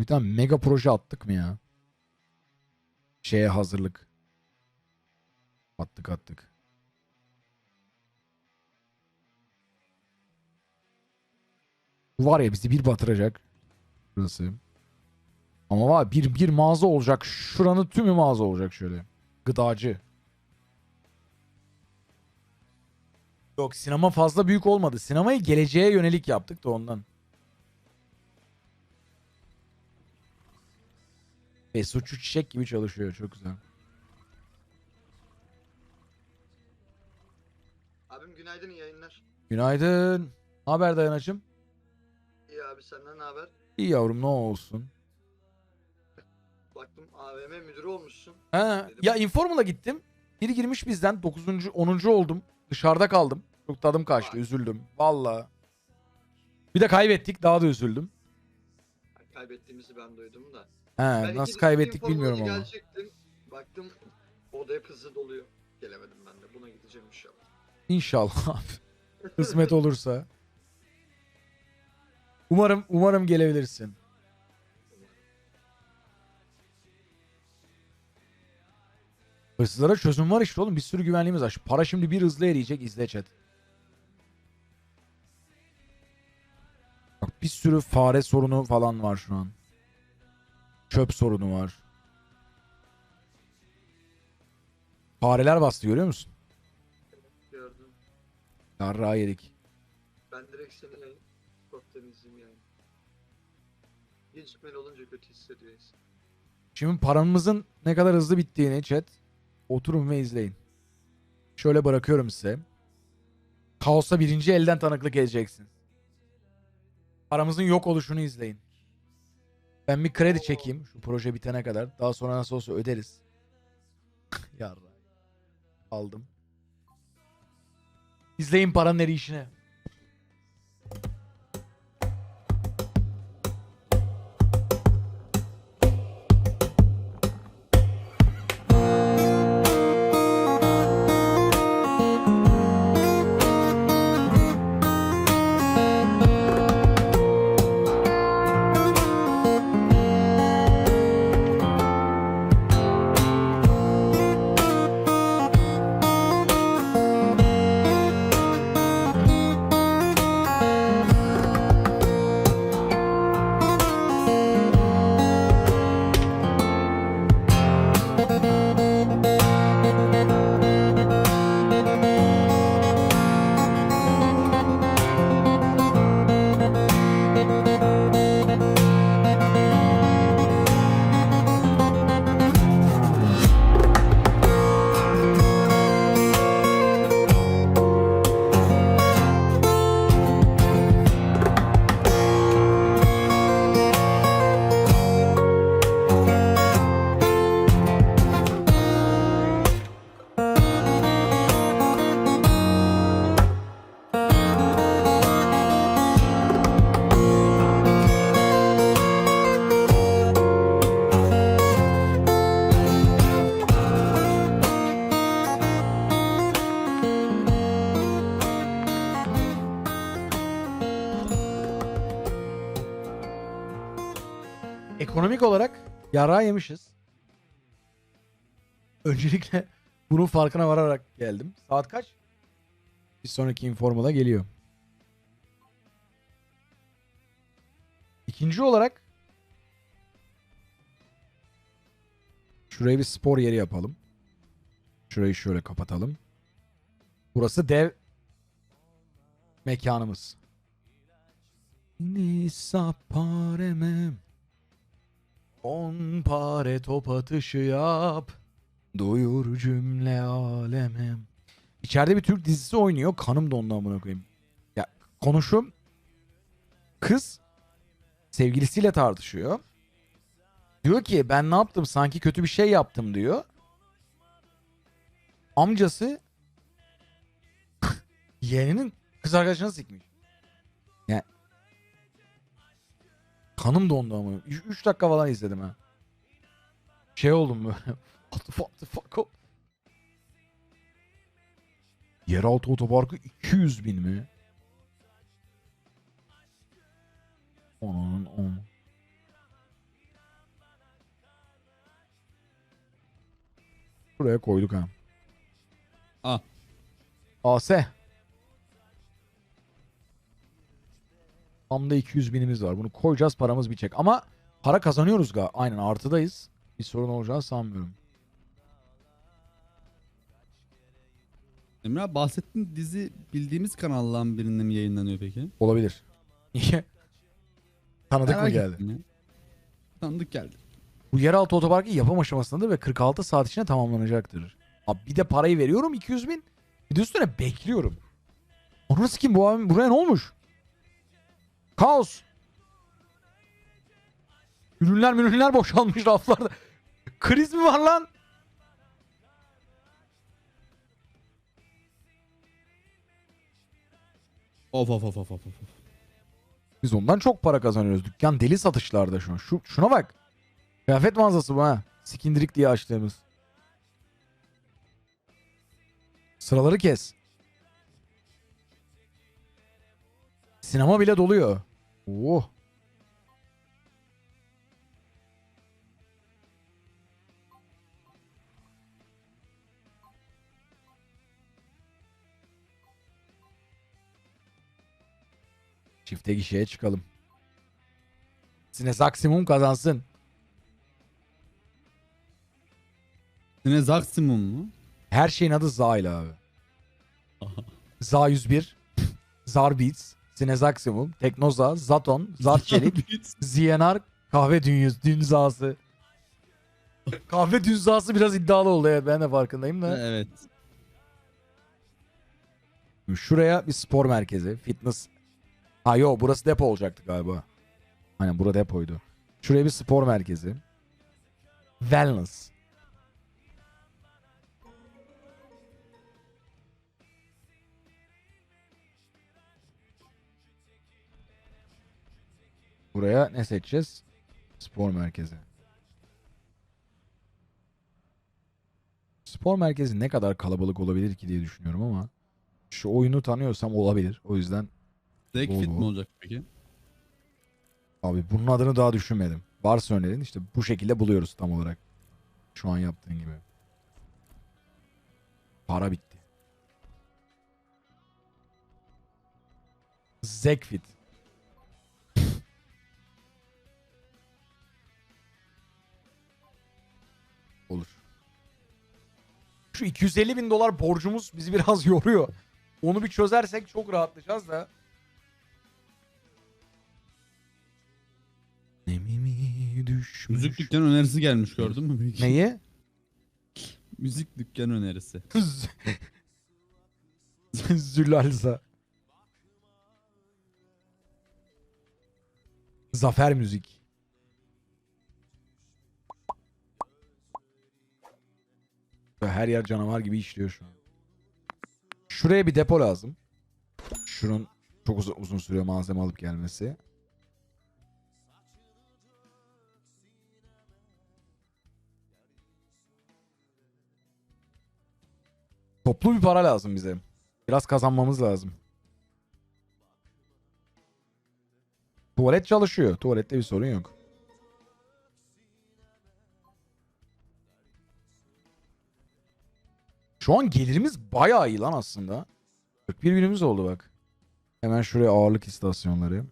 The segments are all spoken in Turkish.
Bir tane mega proje attık mı ya? Şeye hazırlık. Attık attık. Bu var ya bizi bir batıracak. Burası. Ama var bir, bir mağaza olacak. Şuranın tümü mağaza olacak şöyle. Gıdacı. Yok sinema fazla büyük olmadı. Sinemayı geleceğe yönelik yaptık da ondan. E suçu çiçek gibi çalışıyor. Çok güzel. Abim günaydın iyi yayınlar. Günaydın. Ne haber dayanacım? İyi abi senden ne haber? İyi yavrum ne olsun. Baktım AVM müdürü olmuşsun. He, Dedim. ya Informal'a gittim. Biri girmiş bizden 9. 10. oldum. Dışarıda kaldım. Çok tadım kaçtı. Vay. Üzüldüm. Valla. Bir de kaybettik. Daha da üzüldüm. Kaybettiğimizi ben duydum da. He, Ben nasıl kaybettik bilmiyorum ama. Gelecektim. Baktım oda hep hızlı doluyor. Gelemedim ben de. Buna gideceğim inşallah. İnşallah abi. Kısmet olursa. Umarım umarım gelebilirsin. Hırsızlara çözüm var işte oğlum. Bir sürü güvenliğimiz var. Şu para şimdi bir hızlı eriyecek. izle chat. Bak bir sürü fare sorunu falan var şu an. Çöp sorunu var. Fareler bastı görüyor musun? Gördüm. Yarrağı yedik. Ben direkt seni yayın. Korktan izleyeyim yani. Gecikmeli olunca kötü hissediyor insan. Şimdi paramızın ne kadar hızlı bittiğini chat oturun ve izleyin. Şöyle bırakıyorum size. Kaosa birinci elden tanıklık edeceksin. Paramızın yok oluşunu izleyin. Ben bir kredi çekeyim şu proje bitene kadar. Daha sonra nasıl olsa öderiz. Yarra. Aldım. İzleyin paranın erişine. Ekonomik olarak yara yemişiz. Öncelikle bunun farkına vararak geldim. Saat kaç? Bir sonraki informala geliyor. İkinci olarak şurayı bir spor yeri yapalım. Şurayı şöyle kapatalım. Burası dev mekanımız. Nisa paremem. On pare top atışı yap. Duyur cümle alemem. İçeride bir Türk dizisi oynuyor. Kanım dondu amına koyayım. Ya konuşum kız sevgilisiyle tartışıyor. Diyor ki ben ne yaptım sanki kötü bir şey yaptım diyor. Amcası yeğeninin kız arkadaşını sikmiş. Kanım dondu ama. 3 dakika falan izledim ha. Şey oldum böyle. What the fuck, the fuck? Yeraltı otoparkı 200 bin mi? Onun on. Buraya koyduk ha. Ah. A. AS. Tam da 200 binimiz var. Bunu koyacağız paramız bitecek. Ama para kazanıyoruz ga. Aynen artıdayız. Bir sorun olacağını sanmıyorum. Emre abi bahsettiğin dizi bildiğimiz kanalların birinde mi yayınlanıyor peki? Olabilir. Niye? Tanıdık mı Merak geldi? ettim ya. Tanıdık geldi. Bu yeraltı otoparkı yapım aşamasındadır ve 46 saat içinde tamamlanacaktır. Abi bir de parayı veriyorum 200 bin. Bir de üstüne bekliyorum. Onu kim bu abi? Buraya ne olmuş? Kaos. Ürünler ürünler boşalmış raflarda. Kriz mi var lan? Of of of of of. Biz ondan çok para kazanıyoruz. Dükkan deli satışlarda şu an. Şu, şuna bak. Kıyafet mağazası bu ha. Skindirik diye açtığımız. Sıraları kes. Sinema bile doluyor. Oh. Çifte gişeye çıkalım. Sine maksimum kazansın. Yine Zaksimum mu? Her şeyin adı Za ile abi. Za 101, Zar Beats, Sinezaksimum, Teknoza, Zaton, Zart Çelik, ZNR, Kahve Dünyası, Dünzası. Kahve Dünzası biraz iddialı oldu evet ben de farkındayım da. evet. Şuraya bir spor merkezi, fitness. Ha yo burası depo olacaktı galiba. Aynen bura depoydu. Şuraya bir spor merkezi. Wellness. Buraya ne seçeceğiz? Spor merkezi. Spor merkezi ne kadar kalabalık olabilir ki diye düşünüyorum ama şu oyunu tanıyorsam olabilir. O yüzden Zack Fit mi olacak peki? abi bunun adını daha düşünmedim. Varsa önerin işte bu şekilde buluyoruz tam olarak. Şu an yaptığın gibi. Para bitti. Zekfit. Şu 250 bin dolar borcumuz bizi biraz yoruyor. Onu bir çözersek çok rahatlayacağız da. Müzik dükkan önerisi gelmiş gördün mü? Neyi? Müzik dükkan önerisi. Zülalza. Zafer müzik. Her yer canavar gibi işliyor şu an. Şuraya bir depo lazım. Şunun çok uzun, uzun sürüyor malzeme alıp gelmesi. Toplu bir para lazım bize. Biraz kazanmamız lazım. Tuvalet çalışıyor. Tuvalette bir sorun yok. Şu an gelirimiz bayağı iyi lan aslında. 41 binimiz oldu bak. Hemen şuraya ağırlık istasyonları.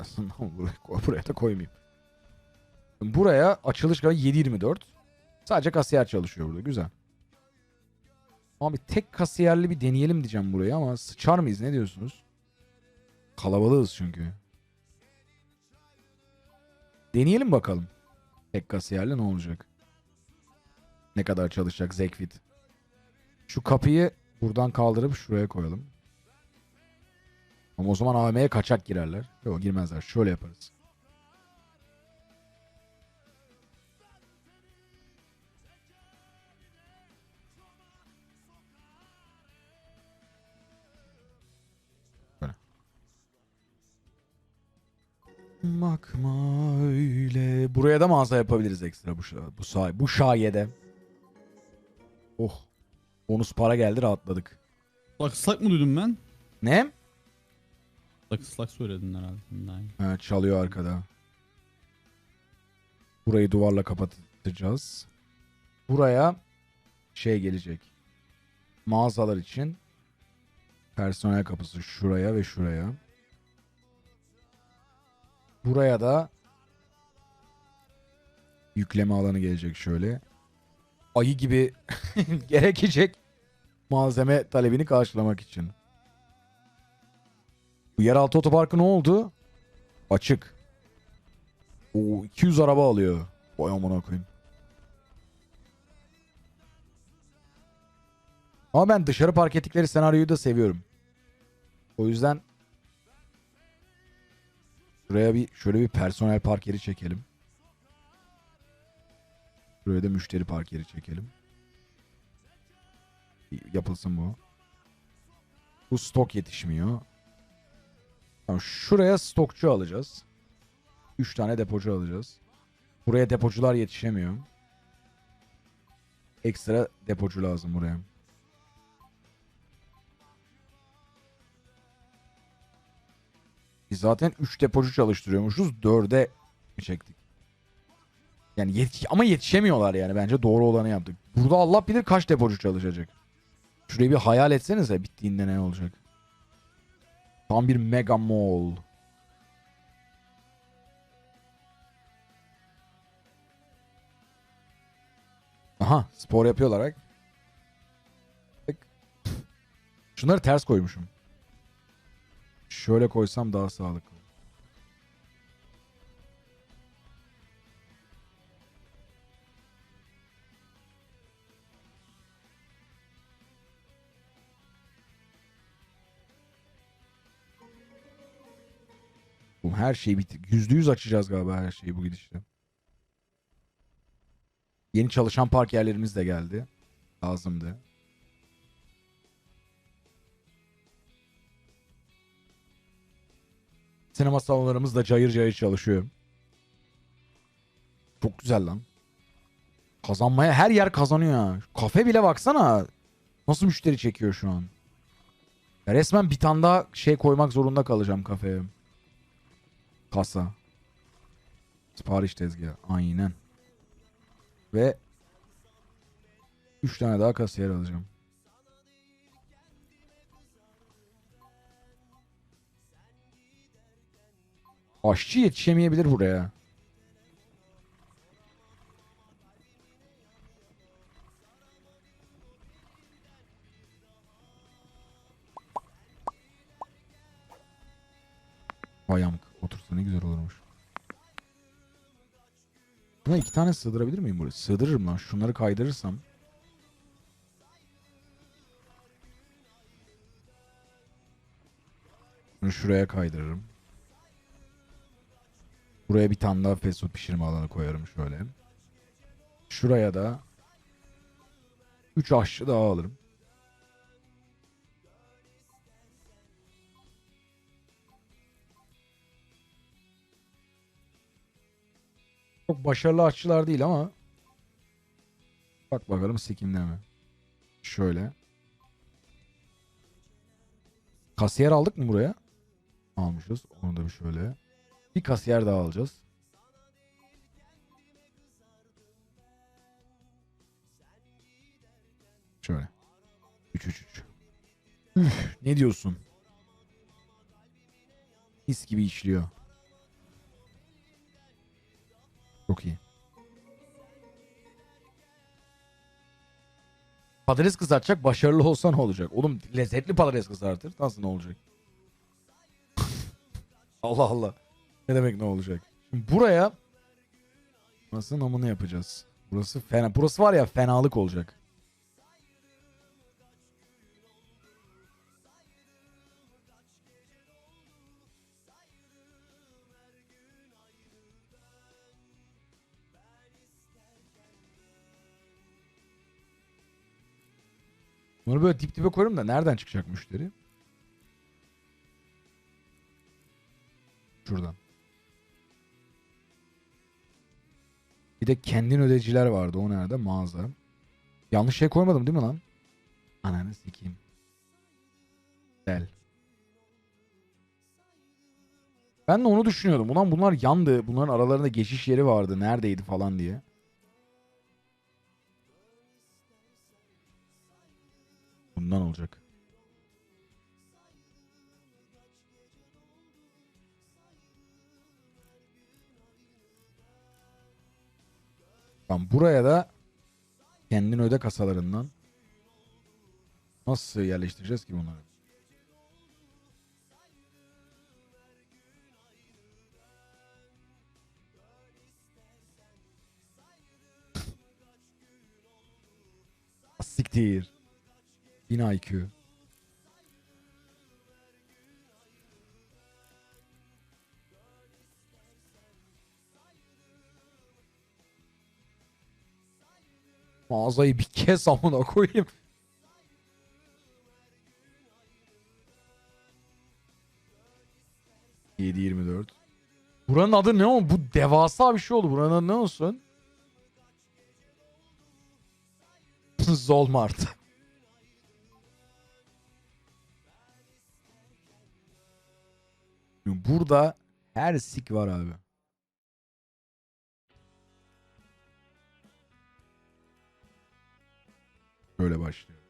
Aslında buraya, buraya da koymayayım. Buraya açılış galiba 7.24. Sadece kasiyer çalışıyor burada. Güzel. Abi tek kasiyerli bir deneyelim diyeceğim buraya ama sıçar mıyız ne diyorsunuz? Kalabalığız çünkü. Deneyelim bakalım. Tek kasiyerle ne olacak? Ne kadar çalışacak Zekfit? Şu kapıyı buradan kaldırıp şuraya koyalım. Ama o zaman AVM'ye kaçak girerler. Yok girmezler. Şöyle yaparız. Bakma öyle. Buraya da mağaza yapabiliriz ekstra bu bu say bu şayede. Oh. Bonus para geldi rahatladık. Baksak mı duydum ben? Ne? Islak ıslak söyledin herhalde. Ha, çalıyor arkada. Burayı duvarla kapatacağız. Buraya şey gelecek. Mağazalar için personel kapısı şuraya ve şuraya. Buraya da yükleme alanı gelecek şöyle. Ayı gibi gerekecek malzeme talebini karşılamak için. Bu yeraltı otoparkı ne oldu? Açık. Oo 200 araba alıyor. Vay amına koyayım. Ama ben dışarı park ettikleri senaryoyu da seviyorum. O yüzden Şuraya bir şöyle bir personel park yeri çekelim. Şuraya da müşteri park yeri çekelim. Yapılsın bu. Bu stok yetişmiyor. Tamam, şuraya stokçu alacağız. 3 tane depocu alacağız. Buraya depocular yetişemiyor. Ekstra depocu lazım buraya. Biz zaten 3 depocu çalıştırıyormuşuz. 4'e mi çektik? Yani yetiş ama yetişemiyorlar yani. Bence doğru olanı yaptık. Burada Allah bilir kaç depocu çalışacak. Şurayı bir hayal etsenize bittiğinde ne olacak. Tam bir mega mall. Aha spor yapıyorlar. Bak. Şunları ters koymuşum. Şöyle koysam daha sağlıklı. Bu her şey bitti. Yüzde yüz açacağız galiba her şeyi bu gidişle. Yeni çalışan park yerlerimiz de geldi. Lazımdı. Sinema salonlarımız da cayır cayır çalışıyor. Çok güzel lan. Kazanmaya her yer kazanıyor. Kafe bile baksana. Nasıl müşteri çekiyor şu an. Ya resmen bir tane daha şey koymak zorunda kalacağım kafeye. Kasa. Sipariş tezgahı. Aynen. Ve 3 tane daha kasiyer alacağım. Aşçı yetişemeyebilir buraya. Vay amk. Otursa ne güzel olurmuş. Buna iki tane sığdırabilir miyim buraya? Sığdırırım lan. Şunları kaydırırsam. Bunu şuraya kaydırırım. Buraya bir tane daha fast food pişirme alanı koyarım şöyle. Şuraya da 3 aşçı daha alırım. Çok başarılı aşçılar değil ama bak bakalım sikimde mi? Şöyle. Kasiyer aldık mı buraya? Almışız. Onu da bir şöyle. Bir kasiyer daha alacağız. Şöyle. 3 3 3. Üf, ne diyorsun? Mis gibi işliyor. Çok iyi. Patates kızartacak başarılı olsa ne olacak? Oğlum lezzetli patates kızartır. Nasıl ne olacak? Allah Allah. Ne demek ne olacak? Şimdi buraya Burası namını yapacağız. Burası fena. Burası var ya fenalık olacak. Bunu böyle dip dibe koyarım da nereden çıkacak müşteri? Şuradan. Bir de kendin ödeciler vardı. O nerede? Mağaza. Yanlış şey koymadım değil mi lan? Ananı sikeyim. Gel. Ben de onu düşünüyordum. Ulan bunlar yandı. Bunların aralarında geçiş yeri vardı. Neredeydi falan diye. Bundan olacak. Tamam buraya da kendin öde kasalarından nasıl yerleştireceğiz ki bunları? Siktir. 1000 IQ. Mağazayı bir kez amına koyayım. Yedi yirmi dört. Buranın adı ne o? Bu devasa bir şey oldu. Buranın adı ne olsun? Zolmart. Burada her sik var abi. Böyle başlıyor.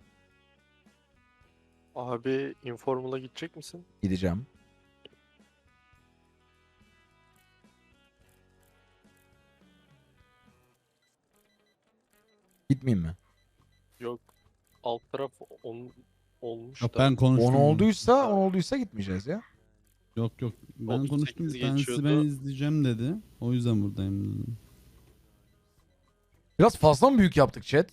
Abi Informal'a gidecek misin? Gideceğim. Gitmeyeyim mi? Yok. Alt taraf on, olmuş Yok da. ben konuştum. 10 olduysa 10 olduysa gitmeyeceğiz ya. Yok yok. Ben 38 konuştum. Ben geçiyordu. izleyeceğim dedi. O yüzden buradayım dedim. Biraz fazla mı büyük yaptık chat?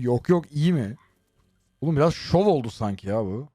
Yok yok iyi mi? Oğlum biraz şov oldu sanki ya bu.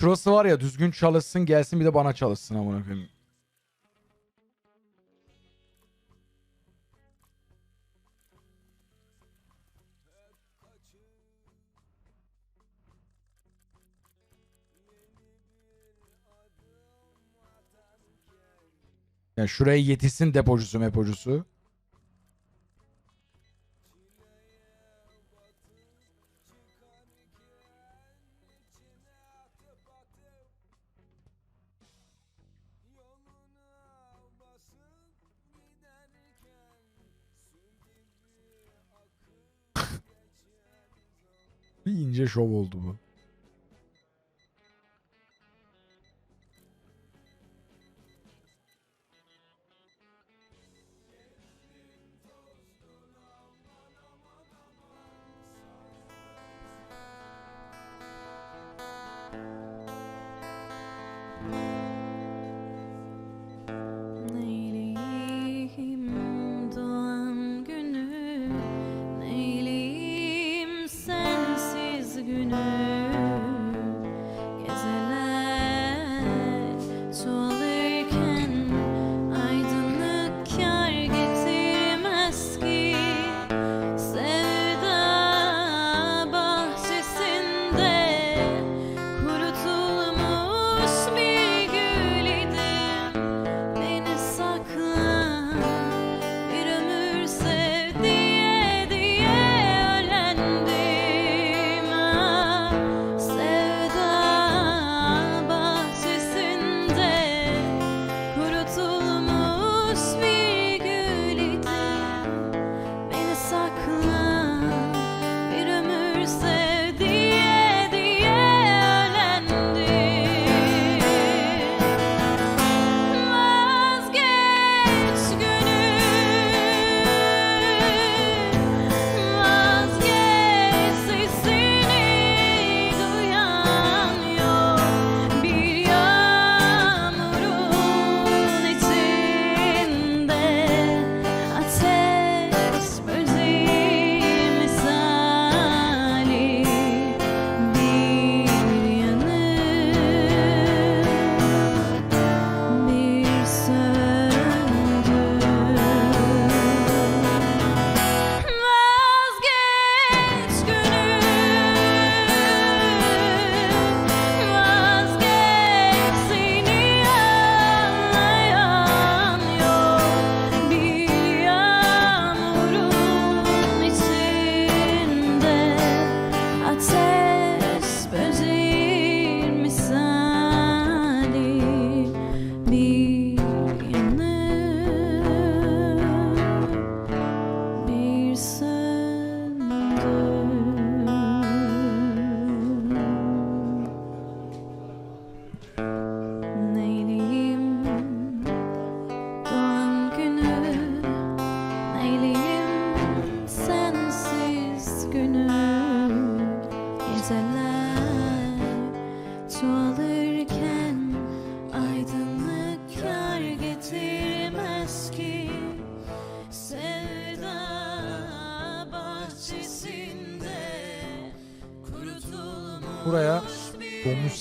Şurası var ya düzgün çalışsın gelsin bir de bana çalışsın amına koyayım. Yani şuraya yetişsin depocusu mepocusu. Bir ince şov oldu bu.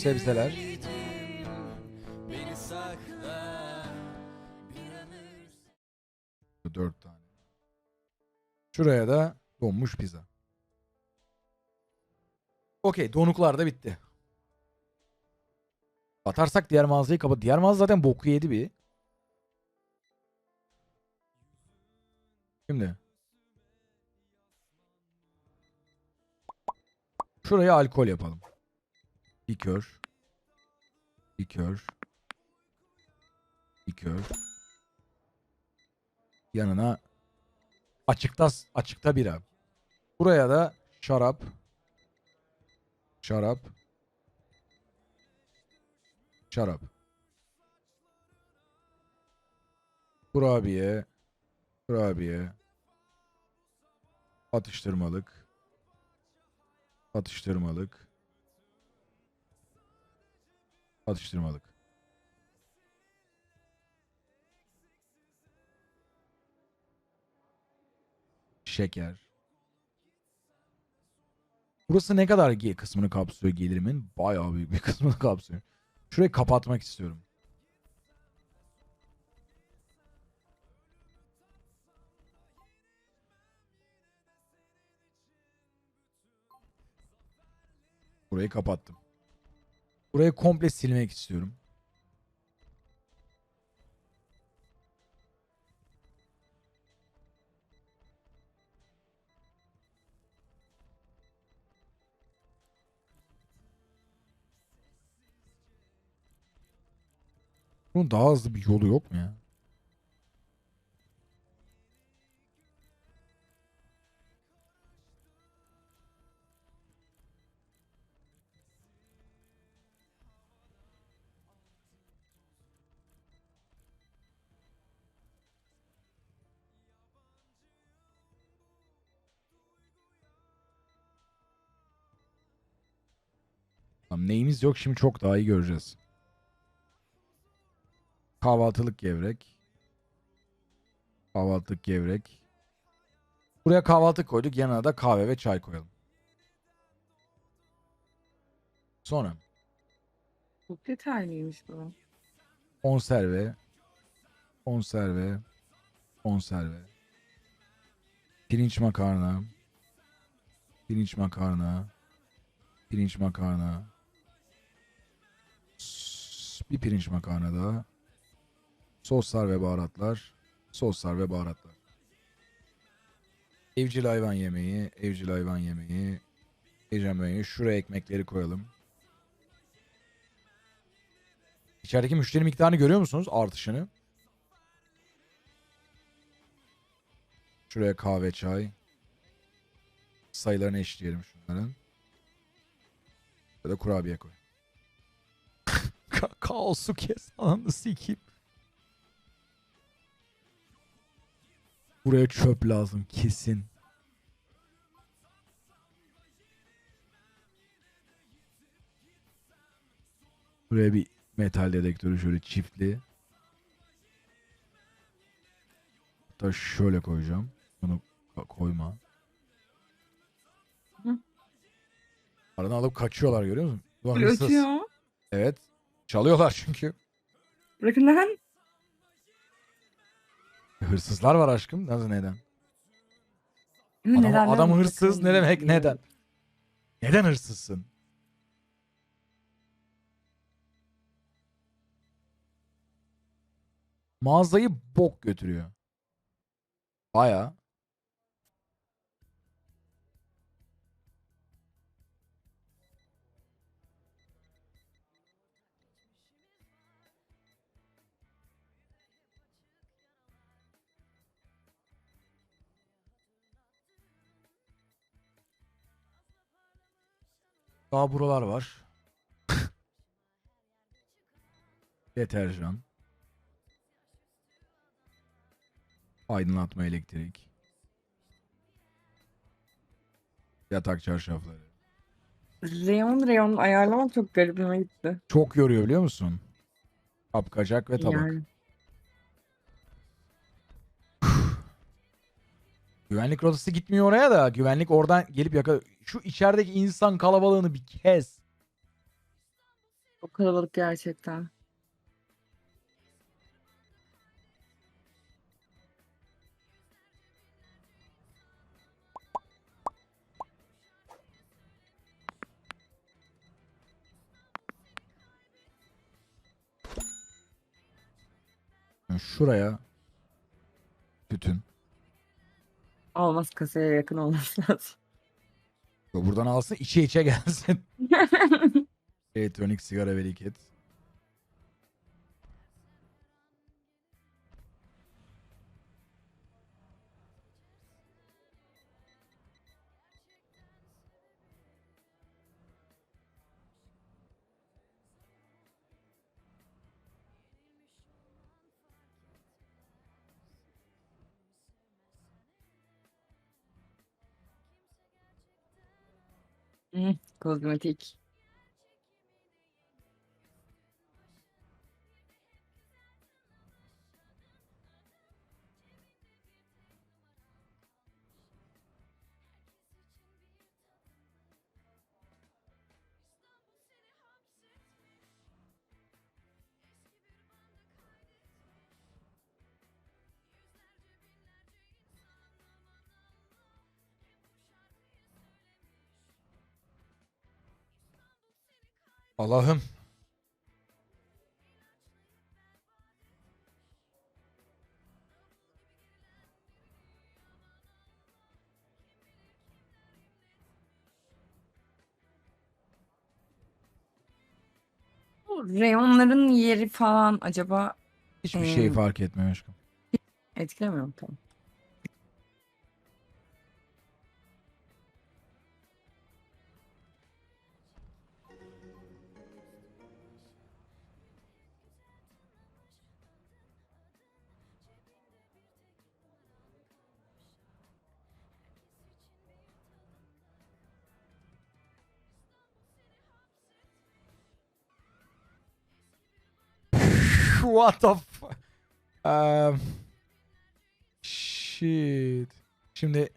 Sebzeler. Dört tane. Şuraya da donmuş pizza. Okey donuklar da bitti. Atarsak diğer mağazayı kapat. Diğer mağaza zaten boku yedi bir. Şimdi. Şuraya alkol yapalım. Likör. Likör. Likör. Yanına açıkta açıkta bira. Buraya da şarap. Şarap. Şarap. Kurabiye. Kurabiye. Atıştırmalık. Atıştırmalık. Atıştırmalık. Şeker. Burası ne kadar kısmını kapsıyor gelirimin? Bayağı büyük bir kısmını kapsıyor. Şurayı kapatmak istiyorum. Burayı kapattım. Burayı komple silmek istiyorum. Bunun daha hızlı bir yolu yok mu ya? Neyimiz yok şimdi çok daha iyi göreceğiz. Kahvaltılık gevrek. Kahvaltılık gevrek. Buraya kahvaltı koyduk. Yanına da kahve ve çay koyalım. Sonra Çok detaylıymış bu. konserve. Konserve. Konserve. Pirinç makarna. Pirinç makarna. Pirinç makarna. Bir pirinç makarna daha. Soslar ve baharatlar. Soslar ve baharatlar. Evcil hayvan yemeği. Evcil hayvan yemeği. Hayvan yemeği. Şuraya ekmekleri koyalım. İçerideki müşteri miktarını görüyor musunuz? Artışını. Şuraya kahve, çay. Sayılarını eşitleyelim şunların. Ya da kurabiye koy. Ka- kaosu kes. Ananı sikeyim. Buraya çöp lazım kesin. Buraya bir metal dedektörü şöyle çiftli. Hatta şöyle koyacağım. Bunu ko- koyma. Hı. Alıp kaçıyorlar görüyor musun? Ulan ötüyor. Evet. Çalıyorlar çünkü. Bırakın lan. Hırsızlar var aşkım. Nasıl neden? Neden Adam, lan adam hırsız ne demek neden? Neden hırsızsın? Mağazayı bok götürüyor. Baya. Daha buralar var. Deterjan. Aydınlatma elektrik. Yatak çarşafları. Reyon reyon ayarlamak çok garibime gitti. Çok yoruyor biliyor musun? Kapkacak ve tabak. Yani. Güvenlik rotası gitmiyor oraya da güvenlik oradan gelip yaka... Şu içerideki insan kalabalığını bir kes. Çok kalabalık gerçekten. Yani Şuraya bütün. Olmaz kasaya yakın olması lazım. Buradan alsın içe içe gelsin. Elektronik sigara ve liket. Hı, Allah'ım. Bu reyonların yeri falan acaba Hiçbir şey Hmm. fark etmiyor aşkım. etkilemiyor mu? Tamam. What the f- Um, Shit. Şimdi